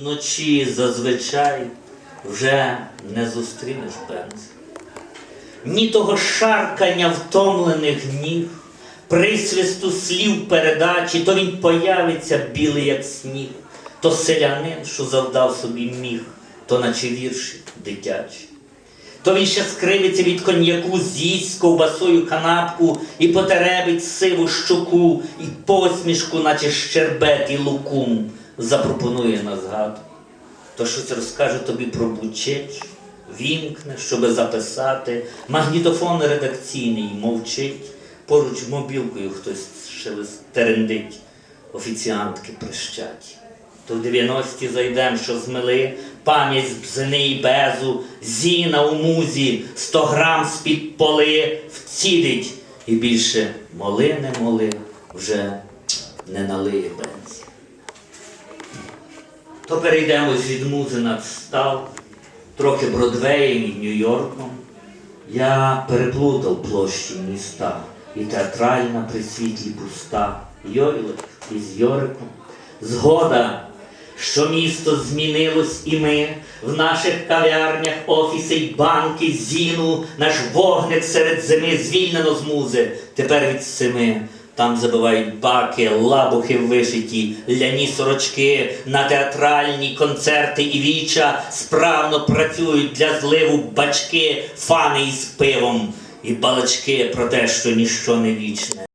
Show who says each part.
Speaker 1: Вночі зазвичай вже не зустрінеш бенз. Ні того шаркання втомлених ніг, присвисту слів передачі, то він появиться білий, як сніг, то селянин, що завдав собі міг, то наче вірші дитячі. То він ще скривиться від коньяку, з'їсть ковбасою канапку і потеребить сиву щоку, і посмішку, наче щербет і лукум, запропонує на згадку. То щось розкаже тобі про бучеч, вімкне, щоби записати, магнітофон редакційний мовчить, поруч мобілкою хтось шелестерендить, офіціантки прищать. То в 90-ті зайдем, що змили, пам'ять з бзини і безу, зіна у музі, 100 грам з-під поли. Вцідить, і більше моли не моли, вже не налиє бензі. То перейдемось від музи на встав, трохи Бродвеєм і Нью-Йорком. Я переплутав площі міста, і театральна при світлі пуста, Йойлик із Йориком. Згода, що місто змінилось, і ми в наших кав'ярнях, офіси й банки, зіну, наш вогник серед зими звільнено з музи, тепер від семи. Там забивають баки, лабухи вишиті, ляні сорочки, на театральні концерти і віча справно працюють для зливу бачки, фани із пивом і балачки про те, що ніщо не вічне.